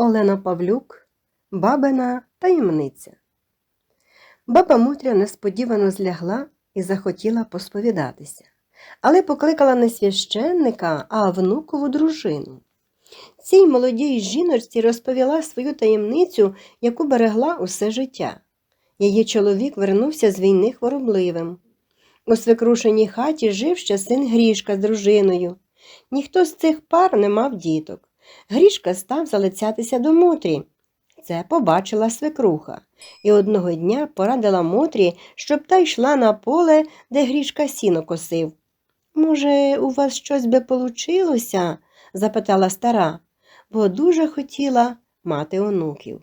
Олена Павлюк, Бабина таємниця. Баба Мотря несподівано злягла і захотіла посповідатися, але покликала не священника, а внукову дружину. Цій молодій жіночці розповіла свою таємницю, яку берегла усе життя. Її чоловік вернувся з війни хворобливим. У свекрушеній хаті жив ще син Грішка з дружиною. Ніхто з цих пар не мав діток. Грішка став залицятися до Мотрі. Це побачила свекруха, і одного дня порадила Мотрі, щоб та йшла на поле, де Грішка сіно косив. Може, у вас щось би получилося? запитала стара, бо дуже хотіла мати онуків.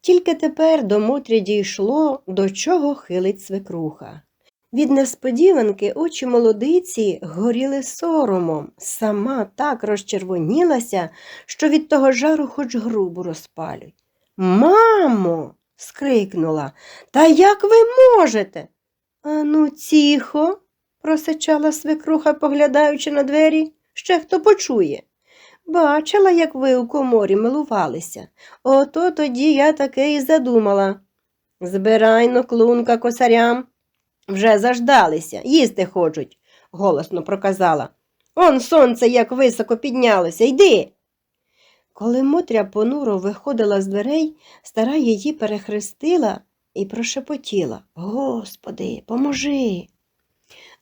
Тільки тепер до Мотрі дійшло, до чого хилить свекруха. Від несподіванки очі молодиці горіли соромом, сама так розчервонілася, що від того жару хоч грубу розпалюй. Мамо. скрикнула. Та як ви можете? Ану, тихо, просичала свекруха, поглядаючи на двері. Ще хто почує. Бачила, як ви у коморі милувалися. Ото тоді я таке і задумала. Збирай но клунка косарям. Вже заждалися, їсти хочуть, голосно проказала. Он сонце як високо піднялося, йди. Коли Мотря понуро виходила з дверей, стара її перехрестила і прошепотіла Господи, поможи.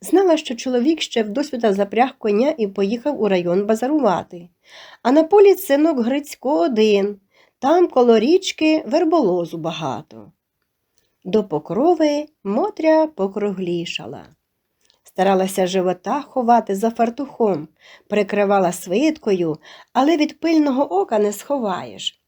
Знала, що чоловік ще вдосвіта запряг коня і поїхав у район базарувати. А на полі синок Грицько один, там коло річки верболозу багато. До покрови Мотря покруглішала. Старалася живота ховати за фартухом, прикривала свиткою, але від пильного ока не сховаєш.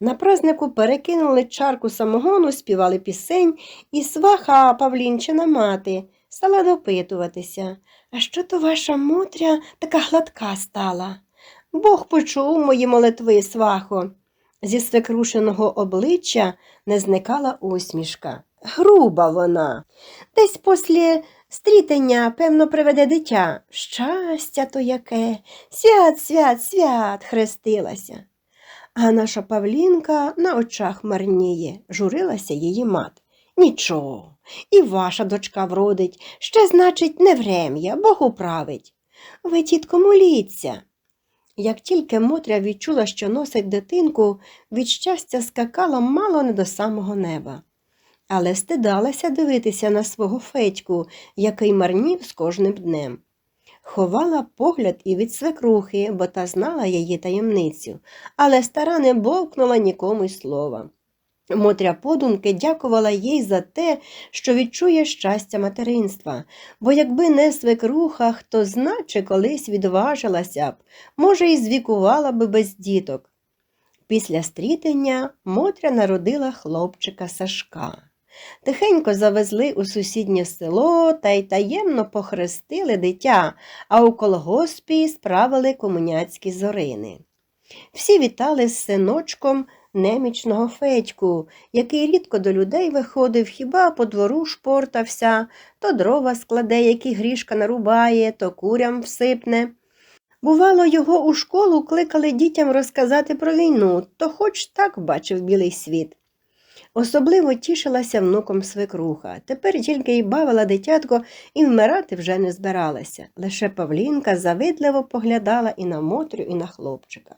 На празднику перекинули чарку самогону, співали пісень, і сваха Павлінчина мати стала допитуватися. А що то ваша Мотря така гладка стала? Бог почув мої молитви, свахо. Зі свекрушеного обличчя не зникала усмішка. Груба вона. Десь після стрітення, певно, приведе дитя. Щастя то яке, свят, свят, свят, хрестилася. А наша Павлінка на очах марніє, журилася її мати. Нічого, і ваша дочка вродить, ще, значить, не врем'я, Бог управить. Ви, тітко, моліться. Як тільки Мотря відчула, що носить дитинку, від щастя скакала мало не до самого неба. Але стидалася дивитися на свого Федьку, який марнів з кожним днем. Ховала погляд і від свекрухи, бо та знала її таємницю, але стара не бовкнула нікому й слова. Мотря подумки дякувала їй за те, що відчує щастя материнства, бо якби не свекруха, хто зна, колись відважилася б, може, і звікувала би без діток. Після стрітення Мотря народила хлопчика Сашка. Тихенько завезли у сусіднє село та й таємно похрестили дитя, а у колгоспі справили комуняцькі зорини. Всі вітали з синочком немічного Федьку, який рідко до людей виходив, хіба по двору шпортався, то дрова складе, які грішка нарубає, то курям всипне. Бувало, його у школу кликали дітям розказати про війну, то хоч так бачив білий світ. Особливо тішилася внуком свекруха. Тепер тільки й бавила дитятко і вмирати вже не збиралася. Лише Павлінка завидливо поглядала і на Мотрю, і на хлопчика.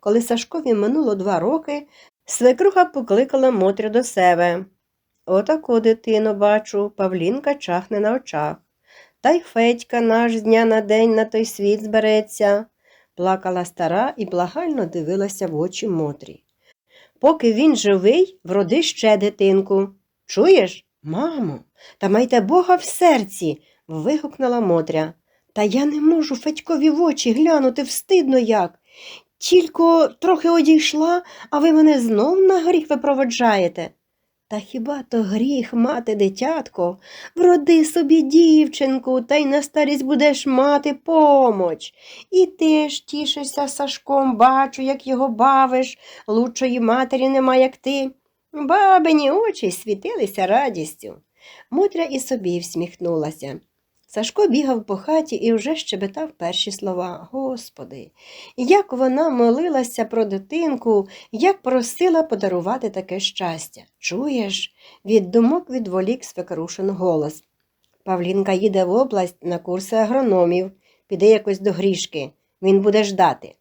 Коли Сашкові минуло два роки, свекруха покликала Мотрю до себе. Отако, дитино, бачу, Павлінка чахне на очах. Та й Федька наш з дня на день на той світ збереться, плакала стара і благально дивилася в очі Мотрі. Поки він живий, вроди ще дитинку. Чуєш, мамо, та майте Бога в серці. вигукнула Мотря. Та я не можу Федькові в очі глянути встидно як. Тільки трохи одійшла, а ви мене знов на гріх випроводжаєте. Та хіба то гріх мати дитятко? Вроди собі дівчинку, та й на старість будеш мати помоч. І ти ж тішишся Сашком, бачу, як його бавиш, лучшої матері нема, як ти. Бабині очі світилися радістю. Мотря і собі всміхнулася. Сашко бігав по хаті і вже щебетав перші слова. Господи, як вона молилася про дитинку, як просила подарувати таке щастя. Чуєш? Від думок відволік свекрушин голос. Павлінка їде в область на курси агрономів, піде якось до грішки, він буде ждати.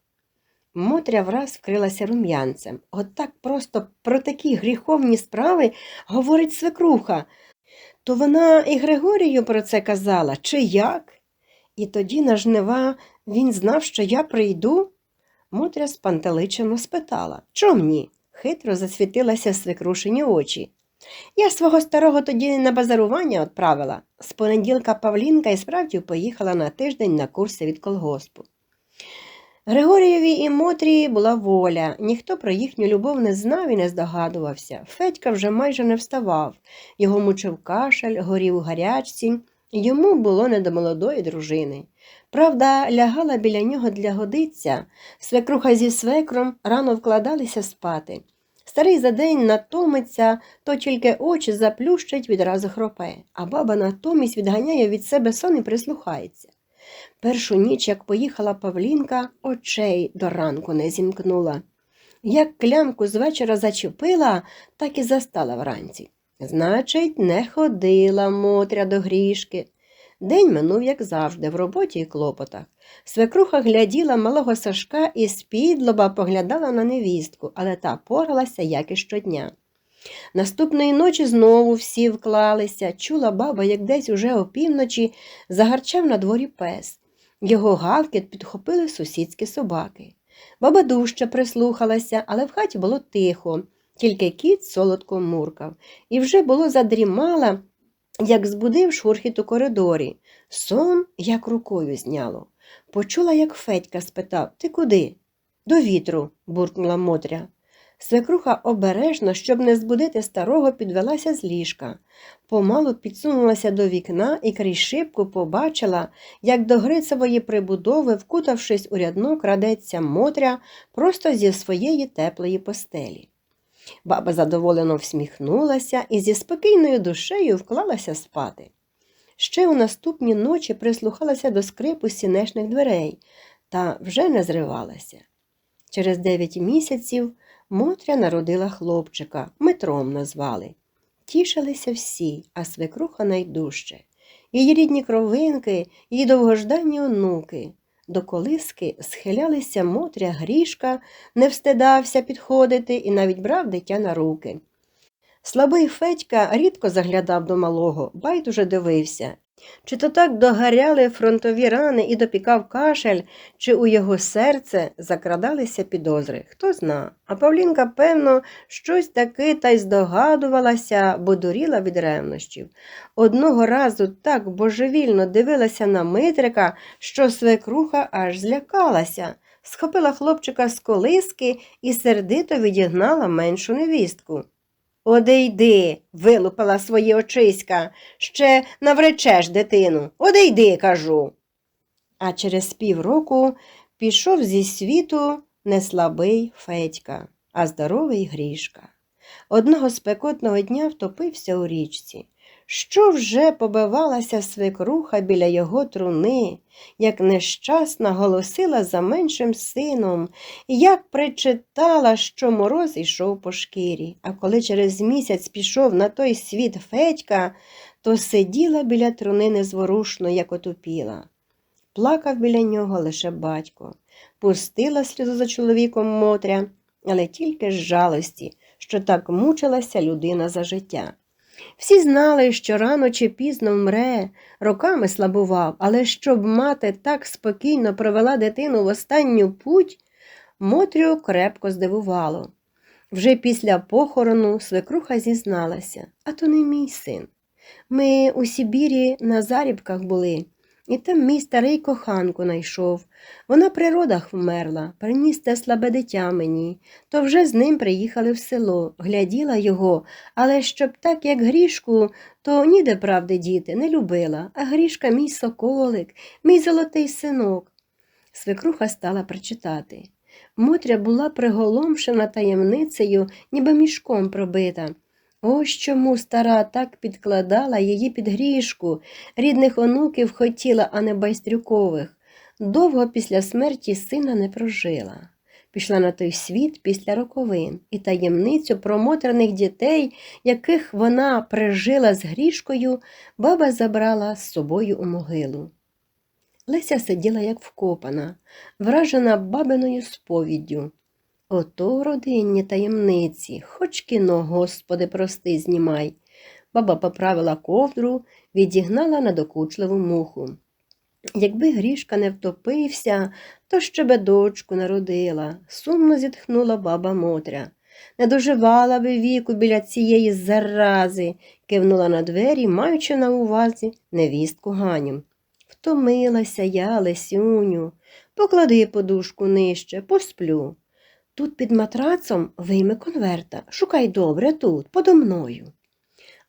Мотря враз вкрилася рум'янцем. От так просто про такі гріховні справи говорить свекруха. То вона і Григорію про це казала, чи як? І тоді на жнива він знав, що я прийду? Мотря спантеличено спитала Чом ні? Хитро засвітилася свекрушені очі. Я свого старого тоді на базарування відправила. З понеділка Павлінка і справді поїхала на тиждень на курси від колгоспу. Григорієві і Мотрі була воля, ніхто про їхню любов не знав і не здогадувався. Федька вже майже не вставав, його мучив кашель, горів у гарячці, йому було не до молодої дружини. Правда, лягала біля нього для годиця, свекруха зі свекром рано вкладалися спати. Старий за день натомиться, то тільки очі заплющить, відразу хропе, а баба натомість відганяє від себе сон і прислухається. Першу ніч, як поїхала Павлінка, очей до ранку не зімкнула. Як клямку з вечора зачепила, так і застала вранці. Значить, не ходила Мотря до грішки. День минув, як завжди, в роботі і клопотах. Свекруха гляділа малого Сашка і з-під поглядала на невістку, але та поралася, як і щодня. Наступної ночі знову всі вклалися. Чула баба, як десь уже опівночі загарчав на дворі пес. Його гавкіт підхопили сусідські собаки. Баба дужче прислухалася, але в хаті було тихо, тільки кіт солодко муркав, і вже було задрімала, як збудив шурхіт у коридорі. Сон як рукою зняло. Почула, як Федька спитав Ти куди? До вітру, буркнула Мотря. Свекруха обережно, щоб не збудити старого, підвелася з ліжка. Помалу підсунулася до вікна і крізь шибку побачила, як до Грицевої прибудови, вкутавшись у рядно, крадеться Мотря просто зі своєї теплої постелі. Баба задоволено всміхнулася і зі спокійною душею вклалася спати. Ще у наступні ночі прислухалася до скрипу сінешних дверей та вже не зривалася. Через дев'ять місяців Мотря народила хлопчика, Метром назвали. Тішилися всі, а свекруха найдужче. Її рідні кровинки, її довгожданні онуки. До колиски схилялися Мотря грішка, не встидався підходити і навіть брав дитя на руки. Слабий Федька рідко заглядав до малого, байдуже дивився. Чи то так догаряли фронтові рани і допікав кашель, чи у його серце закрадалися підозри, хто зна. А Павлінка, певно, щось таки та й здогадувалася, бо дуріла від ревнощів. Одного разу так божевільно дивилася на Митрика, що свекруха аж злякалася, схопила хлопчика з колиски і сердито відігнала меншу невістку. Одейди, вилупила свої очиська, ще навречеш дитину. Одейди, кажу. А через півроку пішов зі світу не слабий Федька, а здоровий Грішка. Одного спекотного дня втопився у річці. Що вже побивалася свекруха біля його труни, як нещасна голосила за меншим сином, як причитала, що мороз ішов по шкірі. А коли через місяць пішов на той світ Федька, то сиділа біля труни незворушно, як отупіла. Плакав біля нього лише батько, пустила сльозу за чоловіком Мотря, але тільки з жалості, що так мучилася людина за життя. Всі знали, що рано чи пізно вмре, роками слабував, але щоб мати так спокійно провела дитину в останню путь, Мотрю крепко здивувало. Вже після похорону свекруха зізналася, а то не мій син. Ми у Сибірі на зарібках були. І там мій старий коханку найшов. Вона при родах вмерла, приніс те слабе дитя мені, то вже з ним приїхали в село, гляділа його, але щоб так, як грішку, то ніде правди діти, не любила, а грішка мій соколик, мій золотий синок. Свекруха стала прочитати. Мотря була приголомшена таємницею, ніби мішком пробита. Ось чому стара так підкладала її під грішку, рідних онуків хотіла, а не байстрюкових. Довго після смерті сина не прожила. Пішла на той світ після роковин, і таємницю про моторних дітей, яких вона прижила з грішкою, баба забрала з собою у могилу. Леся сиділа як вкопана, вражена бабиною сповіддю. Ото родинні таємниці, хоч кіно, господи, прости, знімай. Баба поправила ковдру, відігнала надокучливу муху. Якби грішка не втопився, то ще би дочку народила, сумно зітхнула баба Мотря. Не доживала би віку біля цієї зарази, кивнула на двері, маючи на увазі невістку Ганю. Втомилася я, Лесюню, поклади подушку нижче, посплю. Тут під матрацом вийми конверта, шукай добре тут, подо мною.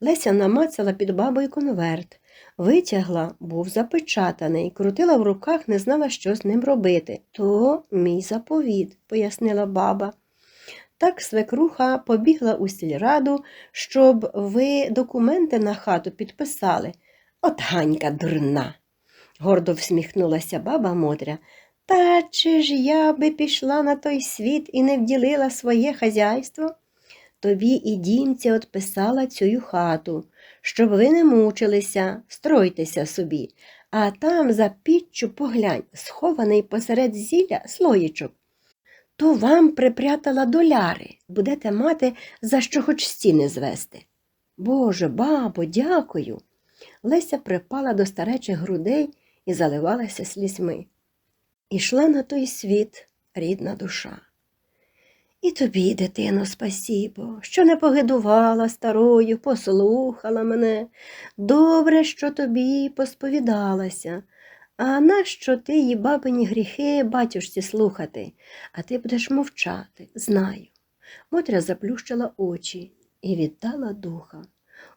Леся намацала під бабою конверт, витягла, був запечатаний, крутила в руках, не знала, що з ним робити. То мій заповіт, пояснила баба. Так свекруха побігла у сільраду, щоб ви документи на хату підписали. От Ганька дурна. гордо всміхнулася баба Мотря. Та чи ж я би пішла на той світ і не вділила своє хазяйство? Тобі і дімці отписала цю хату, щоб ви не мучилися, стройтеся собі, а там за піччю поглянь, схований посеред зілля слоїчок. То вам припрятала доляри, будете мати за що хоч стіни звести. Боже, бабо, дякую. Леся припала до старечих грудей і заливалася слізьми. Ішла на той світ рідна душа. І тобі, дитино, спасібо, що не погидувала старою, послухала мене. Добре, що тобі посповідалася. А нащо ти її бабині гріхи батюшці слухати, а ти будеш мовчати, знаю. Мотря заплющила очі і віддала духа.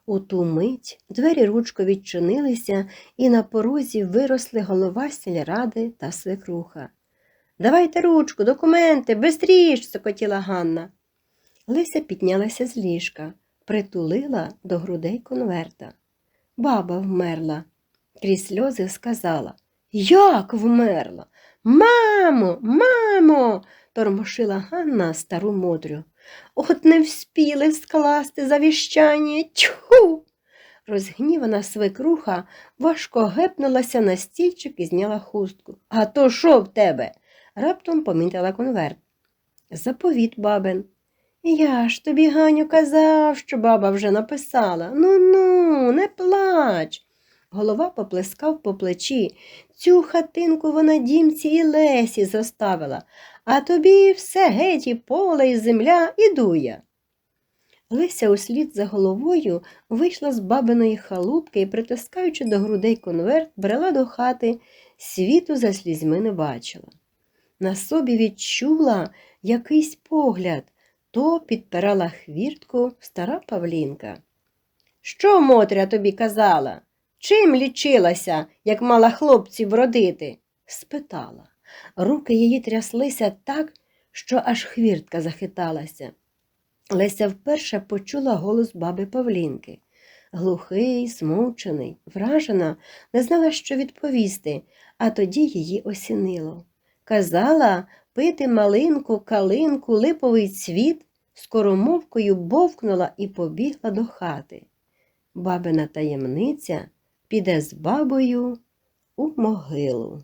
У ту мить двері ручко відчинилися, і на порозі виросли голова сільради та свекруха. Давайте ручку, документи, бистріш, сокотіла Ганна. Леся піднялася з ліжка, притулила до грудей конверта. Баба вмерла. Крізь сльози сказала Як вмерла? Мамо, мамо, тормошила Ганна стару модрю. От не вспіли скласти завіщання. Тьху. Розгнівана свекруха важко гепнулася на стільчик і зняла хустку. А то що в тебе? раптом помітила конверт. Заповіт бабин. Я ж тобі, Ганю, казав, що баба вже написала. Ну ну, не плач. Голова поплескав по плечі. Цю хатинку вона дімці і Лесі заставила, а тобі все геть і поле, і земля, і дуя. Леся услід за головою вийшла з бабиної халупки і, притискаючи до грудей конверт, брела до хати, світу за слізьми не бачила. На собі відчула якийсь погляд, то підпирала хвіртку стара Павлінка. Що Мотря тобі казала? Чим лічилася, як мала хлопців родити? спитала. Руки її тряслися так, що аж хвіртка захиталася. Леся вперше почула голос баби Павлінки. Глухий, смучений, вражена, не знала, що відповісти, а тоді її осінило. Казала пити малинку, калинку, липовий цвіт, скоромовкою бовкнула і побігла до хати. Бабина таємниця піде з бабою у могилу.